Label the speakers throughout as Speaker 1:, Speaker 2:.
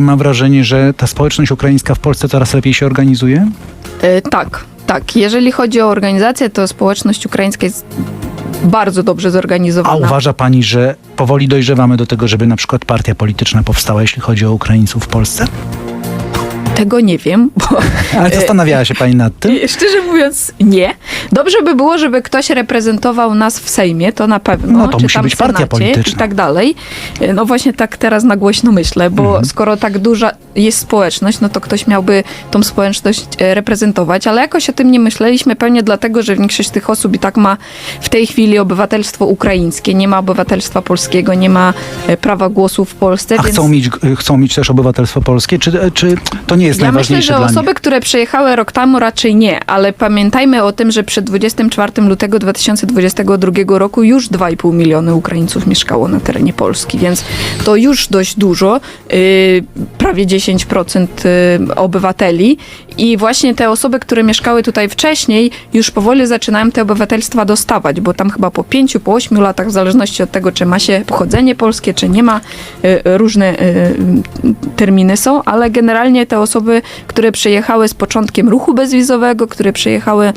Speaker 1: pani ma wrażenie, że ta społeczność ukraińska w Polsce coraz lepiej się organizuje?
Speaker 2: E, tak, tak. Jeżeli chodzi o organizację, to społeczność ukraińska jest bardzo dobrze
Speaker 1: A
Speaker 2: zorganizowana.
Speaker 1: uważa pani, że powoli dojrzewamy do tego, żeby na przykład partia polityczna powstała, jeśli chodzi o Ukraińców w Polsce?
Speaker 2: Tego nie wiem, bo
Speaker 1: Ale zastanawiała się pani nad tym?
Speaker 2: Szczerze mówiąc, nie. Dobrze by było, żeby ktoś reprezentował nas w Sejmie, to na pewno.
Speaker 1: No to
Speaker 2: czy
Speaker 1: musi
Speaker 2: tam
Speaker 1: być
Speaker 2: w
Speaker 1: partia polityczna.
Speaker 2: I tak dalej. No właśnie tak teraz na głośno myślę, bo
Speaker 1: Mhm.
Speaker 2: skoro tak duża jest społeczność, no to ktoś miałby tą społeczność e, reprezentować, ale jakoś o tym nie myśleliśmy, pewnie dlatego, że większość tych osób i tak ma w tej chwili obywatelstwo ukraińskie, nie ma obywatelstwa polskiego, nie ma e, prawa głosu w Polsce,
Speaker 1: A
Speaker 2: więc...
Speaker 1: chcą mieć, chcą mieć też obywatelstwo polskie? Czy, czy to nie jest
Speaker 2: Ja myślę,
Speaker 1: najważniejsze
Speaker 2: że
Speaker 1: dla
Speaker 2: osoby, które przyjechały rok temu raczej nie, ale pamiętajmy o tym, że przed 24 lutego 2022 roku już 2,5 miliony Ukraińców mieszkało na terenie Polski, więc to już dość dużo, yy, prawie 10% yy, obywateli. I właśnie te osoby, które mieszkały tutaj wcześniej, już powoli zaczynają te obywatelstwa dostawać, bo tam chyba po 5, po 8 latach, w zależności od tego, czy ma się pochodzenie polskie, czy nie ma, yy, różne yy, terminy są, ale generalnie te osoby, które przyjechały z początkiem ruchu bezwizowego, które przyjechały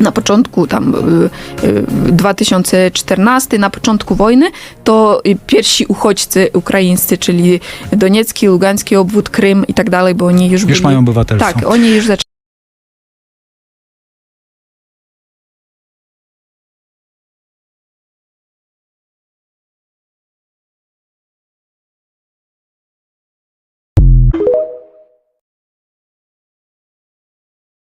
Speaker 2: na początku tam y, y, 2014, na początku wojny, to y, pierwsi uchodźcy ukraińscy, czyli Doniecki, Lugański obwód, Krym i tak dalej, bo oni już,
Speaker 1: Już
Speaker 2: byli,
Speaker 1: mają obywatelstwo.
Speaker 2: Tak, oni już zaczęli